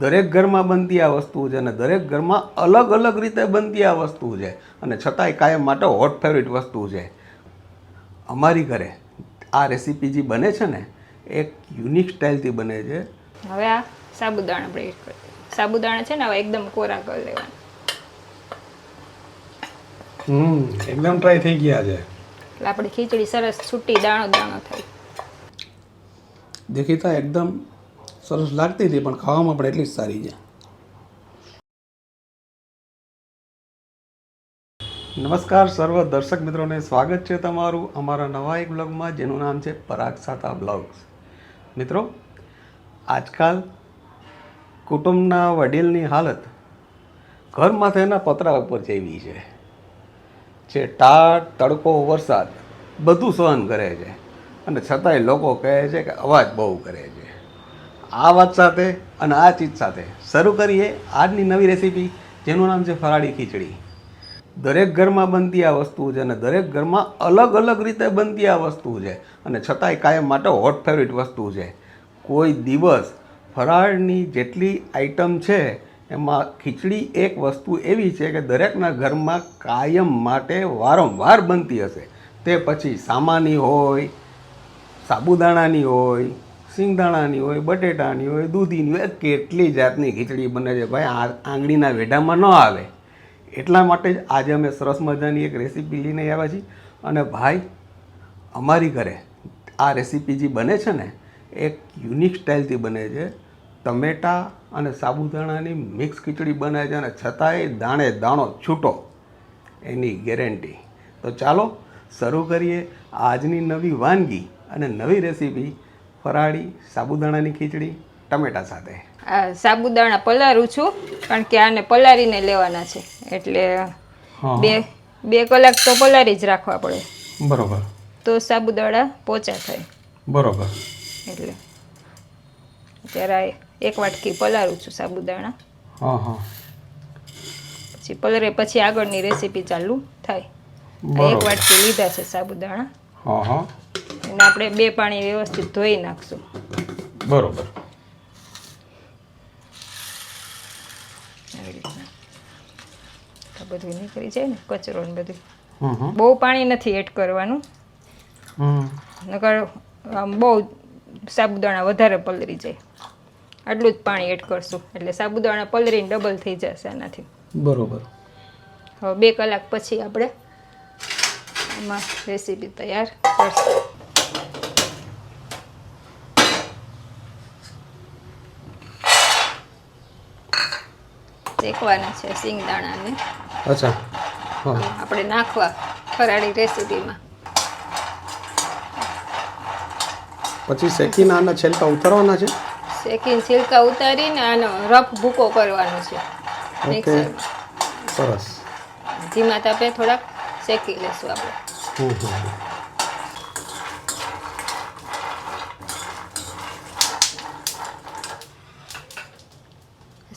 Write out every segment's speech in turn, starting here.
દરેક ઘરમાં બનતી આ વસ્તુ છે અને દરેક ઘરમાં અલગ અલગ રીતે બનતી આ વસ્તુ છે. અને છતાંય કાયમ માટે હોટ ફેવરિટ વસ્તુ છે. અમારી ઘરે આ રેસીપી જે બને છે ને એક યુનિક સ્ટાઇલથી બને છે. હવે આ સાબુદાણા આપણે કરી સાબુદાણા છે ને હવે એકદમ કોરા કરી લેવાના. હમ એકદમ ટ્રાય થઈ ગયા છે. એટલે આપણી ખીચડી સરસ છૂટી દાણો દાણો થાય દેખીતા એકદમ સરસ લાગતી હતી, પણ ખાવામાં પણ એટલી જ સારી છે. નમસ્કાર સર્વ દર્શક મિત્રોને, સ્વાગત છે તમારું અમારા નવા એક બ્લોગમાં, જેનું નામ છે પરાગ સાતા બ્લોગ્સ. મિત્રો, આજકાલ કુટુંબના વડીલની હાલત ઘરમાંથી એના પતરા ઉપર જેવી છે. જે ટાટ તડકો, વરસાદ બધું સહન કરે છે. અને છતાંય લોકો કહે છે કે અવાજ બહુ કરે છે. આ વાત સાથે અને આ ચીજ સાથે શરૂ કરીએ આજની નવી રેસીપી જેનું નામ છે ફરાળી ખીચડી. દરેક ઘરમાં બનતી આ વસ્તુ છે અને દરેક ઘરમાં અલગ અલગ રીતે બનતી આ વસ્તુ છે અને છતાંય કાયમ માટે હોટ ફેવરિટ વસ્તુ છે. કોઈ દિવસ ફરાળની જેટલી આઈટમ છે, એમાં ખીચડી એક વસ્તુ એવી છે કે દરેકના ઘરમાં કાયમ માટે વારંવાર બનતી હશે. તે પછી સામાની હોય, સાબુદાણાની હોય સિંગદાણાની હોય, બટેટાની હોય, દૂધીની હોય, કેટલી જાતની ખીચડી બને છે. ભાઈ, આ આંગળીના વેઢામાં ન આવે. એટલા માટે જ આજે અમે સરસ મજાની એક રેસીપી લઈને આવ્યા છીએ. અને ભાઈ, અમારી ઘરે આ રેસીપી જે બને છે ને, એક યુનિક સ્ટાઇલથી બને છે. ટમેટા અને સાબુદાણાની મિક્સ ખીચડી બને છે અને છતાંય દાણે દાણો છૂટો. એની ગેરંટી. તો ચાલો, શરૂ કરીએ આજની નવી વાનગી અને નવી રેસીપી ફરાળી સાબુદાણાની ખીચડી ટમેટા સાથે? સાબુદાણા પલાળું છું કારણ કે આને પલાળીને લેવાના છે. એટલે બે બે કલાક તો પલાળી જ રાખવા પડે. બરોબર. તો સાબુદાણા પોચા થાય. બરોબર. એટલે અત્યારે એક વાટકી પલાળું છું સાબુદાણા. હા હા. પછી પલરે પછી આગળની રેસીપી ચાલુ થાય. એક વાટકી લીધા છે સાબુદાણા. હા એને આપણે બે પાણી વ્યવસ્થિત ધોઈ નાખશું. બરોબર. બધું નીકળી જાય ને કચરો ને બધું. બહુ પાણી નથી એડ કરવાનું. નકર બહુ સાબુદાણા વધારે પલરી જાય. આટલું જ પાણી એડ કરશું. એટલે સાબુદાણા પલરીને ડબલ થઈ જશે આનાથી. બરોબર. હવે બે કલાક પછી આપણે આમાં રેસીપી તૈયાર કરશું શેકવાના છે સિંગદાણાને. અચ્છા. આપણે નાખવા ફરાળી રેસીપીમાં. પછી શેકીને આના છેલકા ઉતારવાના છે? શેકીને છિલકા ઉતારીને આનો રફ ભૂકો કરવાનો છે. ઓકે. સરસ. ધીમા તાપે થોડાક શેકી લેશું આપણે. હમ હમ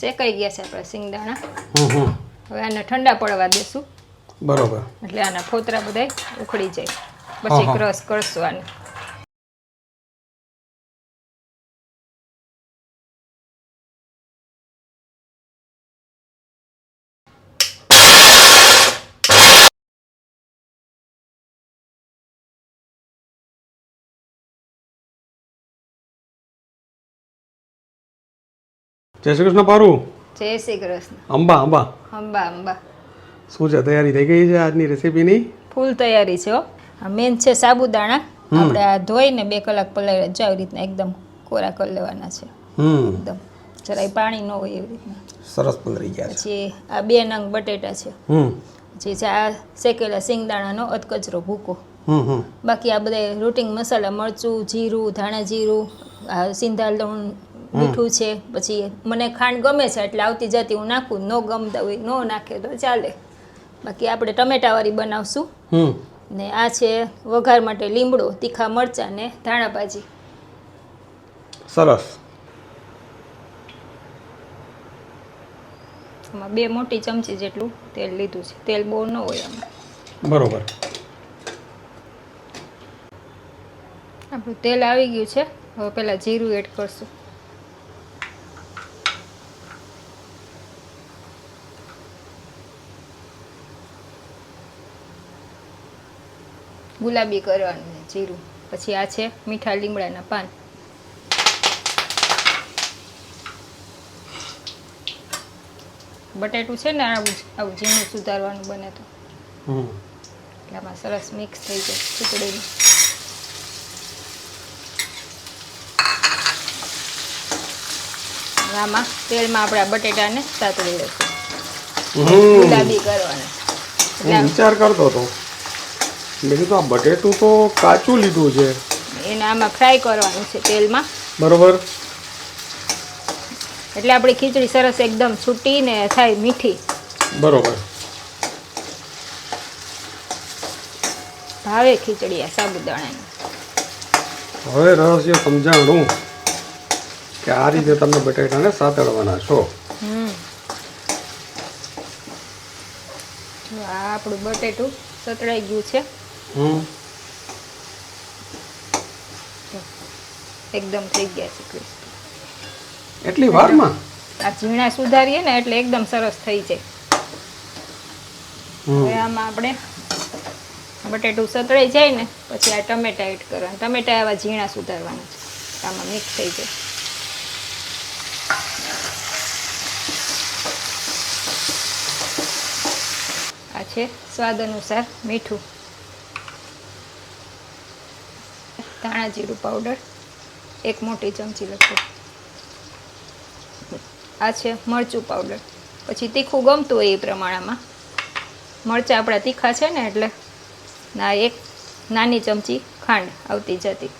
શેકાઈ ગયા છે આપણે સિંગદાણા હવે આને ઠંડા પડવા દેશું. બરોબર. એટલે આના ફોતરા બધા ઉખડી જાય. પછી. ક્રશ કરશું આને. જય શ્રી કૃષ્ણ પારુ. જય શ્રી કૃષ્ણ. અંબા અંબા. અંબા અંબા. શું છે તૈયારી થઈ ગઈ છે આજની રેસીપીની? ફૂલ તૈયારી છે હો. આ મેન છે સાબુદાણા. આપણે આ ધોઈને બે કલાક પલાળી જો આવી રીતના એકદમ કોરા કરી લેવાના છે. હમ. એકદમ જરાય પાણી ન હોય એવી રીતના. સરસ પલળી ગયા છે. પછી આ બે નંગ બટેટા છે. હમ. જે છે આ શેકેલા સિંગદાણાનો અધકચરો ભૂકો. હમ હમ. બાકી આ બધા રૂટિંગ મસાલા મરચું જીરું ધાણા જીરું આ સિંધા લૂણ મીઠું છે પછી મને ખાંડ ગમે છે એટલે આવતી જતી હું નાખું. ન ગમતા હોય ન નાખે તો ચાલે. બાકી આપણે ટમેટાવાળી બનાવશું. ને આ છે વઘાર માટે લીમડો તીખા મરચાં ને ધાણા ભાજી. સરસ. આમાં બે મોટી ચમચી જેટલું તેલ લીધું છે. તેલ બહુ ન હોય આમાં. બરોબર. આપણું તેલ આવી ગયું છે. હવે પહેલાં જીરું એડ કરશું. ગુલાબી કરવાનું જીરું. પછી આ છે મીઠા લીમડાના પાન. બટેટું છે ને આવું આવું ઝીણું સુધારવાનું બને તો. એટલે આમાં સરસ મિક્સ થઈ જાય આમાં તેલમાં આપણે આ બટેટાને સાતળી લઈશું. ગુલાબી કરવાના. વિચાર કરતો હતો. મેં તો આ બટેટું તો કાચું લીધું છે. એને આમાં ફ્રાય કરવાનું છે તેલમાં. બરોબર. એટલે આપણી ખીચડી સરસ એકદમ છૂટી ને થાય મીઠી. બરોબર. ભાવે ખીચડી આ સાબુદાણાની. હવે રહસ્ય સમજાણું કે આ રીતે તમે બટેટાને સાતળવાના છો. આપણું બટેટું સતળાઈ ગયું છે. હમ. એકદમ થઈ ગયા છે ક્રિસ્પી એટલી વારમાં? આ ઝીણા સુધારીએ ને એટલે એકદમ સરસ થઈ જાય. હવે આમાં આપણે બટેટું સતળાઈ જાય ને પછી આ ટમેટા એડ કરવાના. ટમેટા આવા ઝીણા સુધારવાના છે. આમાં મિક્સ થઈ જાય. આ છે સ્વાદ અનુસાર મીઠું. ધાણા જીરું પાવડર એક મોટી ચમચી લખો આ છે મરચું પાવડર પછી તીખું ગમતું હોય એ પ્રમાણમાં. મરચાં આપણા તીખા છે ને એટલે ના એક નાની ચમચી ખાંડ આવતી જતી.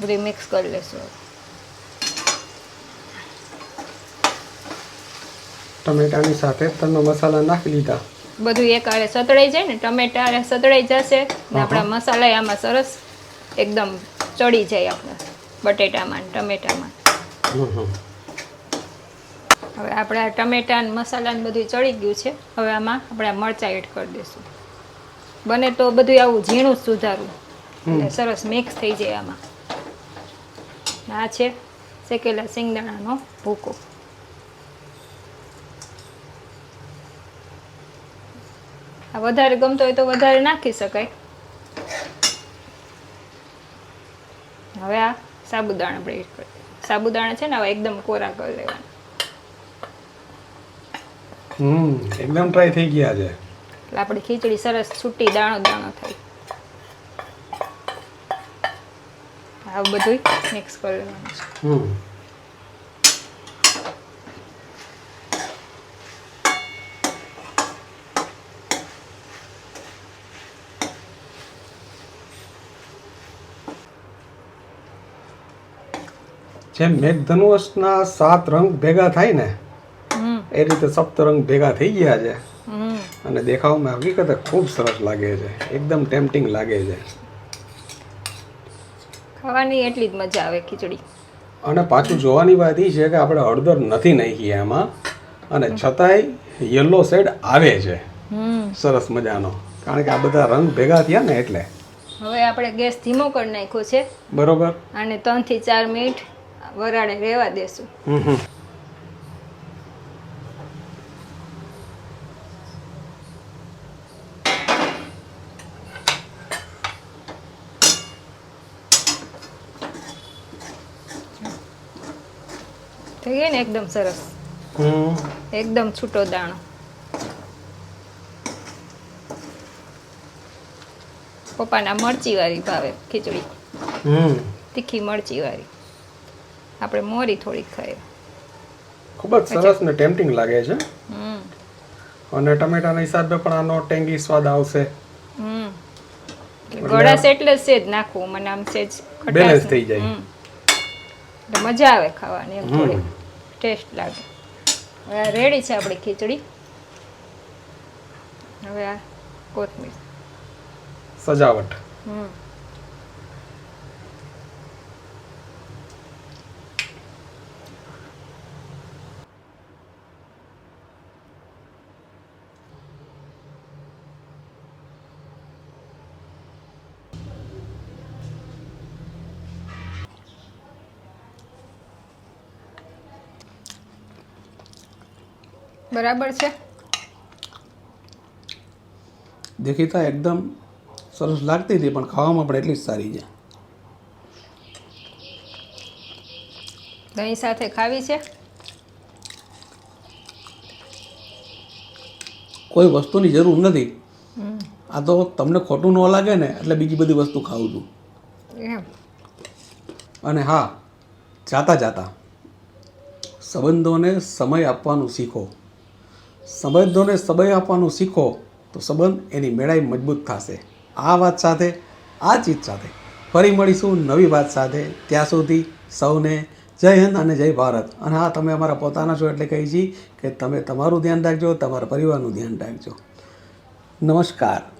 બધી મિક્સ કરી લેશું ટમેટાની સાથે તમે મસાલા નાખી લીધા બધું એક આરે સતળાઈ જાય ને ટમેટા આરે સતળાઈ જશે ને આપણા મસાલા આમાં સરસ એકદમ ચડી જાય આપણે બટેટામાં ને ટમેટામાં. હવે આપણે આ ટમેટા ને મસાલા ને બધું ચડી ગયું છે હવે આમાં આપણે મરચાં એડ કરી દઈશું. બને તો બધું આવું ઝીણું જ સુધારવું સરસ મિક્સ થઈ જાય આમાં. આ છે શેકેલા સિંગદાણાનો ભૂકો. વધારે ગમતો હોય તો વધારે નાખી શકાય. હવે આ સાબુદાણા બ્રેડ કરી. સાબુદાણા છે ને હવે એકદમ કોરા કરી લેવાના. હમ એકદમ ટ્રાય થઈ ગયા છે. એટલે આપણી ખીચડી સરસ છૂટી દાણો દાણો થઈ. આવું બધું મિક્સ કરી લેવાનું છે. હમ. જેમ મેઘધનુષના સાત રંગ ભેગા થાય ને એ રીતે સપ્તરંગ ભેગા થઈ ગયા છે. અને દેખાવમાં હકીકતે ખૂબ સરસ લાગે છે. એકદમ ટેમ્પટિંગ લાગે છે. ખાવાની એટલી જ મજા આવે ખીચડી. અને પાછું જોવાની વાત એ છે કે આપણે હળદર નથી નાખી એમાં અને છતાંય યલો શેડ આવે છે. સરસ મજાનો. કારણ કે આ બધા રંગ ભેગા થયા ને એટલે. હવે આપણે ગેસ ધીમો કરી નાખ્યો છે. બરોબર. અને ત્રણથી ચાર મિનિટ વરાળે રહેવા દેશું. થઈ ગઈ ને એકદમ સરસ? એકદમ છૂટો દાણો. પપ્પાના મરચી વાળી ભાવે ખીચડી. તીખી મરચી વાળી આપણે મોરી થોડીક ખાઈએ. ખૂબ જ સરસ ને ટેમ્પટિંગ લાગે છે. અને ટમેટાના હિસાબે પણ આનો ટેંગી સ્વાદ આવશે. ગળાશ એટલે સેજ નાખવું મને આમ સેજ બેલેન્સ થઈ જાય. એટલે મજા આવે ખાવાની એમ થોડી. ટેસ્ટ લાગે. હવે રેડી છે આપણી ખીચડી. હવે આ કોથમીર. સજાવટ. હમ. બરાબર છે? દેખીતા એકદમ સરસ લાગતી હતી પણ ખાવામાં પણ એટલી જ સારી છે. દહીં સાથે ખાવી છે? કોઈ વસ્તુની જરૂર નથી. આ તો તમને ખોટું ન લાગે ને એટલે બીજી બધી વસ્તુ ખાઉં છું. એમ. અને હા જાતા જાતા. સંબંધોને સમય આપવાનું શીખો. સંબંધોને સમય આપવાનું શીખો, તો સંબંધ એની મેળાઈ મજબૂત થશે. આ વાત સાથે, આ ચીજ સાથે ફરી મળીશું નવી વાત સાથે. ત્યાં સુધી સૌને જય હિન્દ અને જય ભારત. અને હા, તમે અમારા પોતાના છો એટલે કહી છીએ કે તમે તમારું ધ્યાન રાખજો, તમારા પરિવારનું ધ્યાન રાખજો. નમસ્કાર.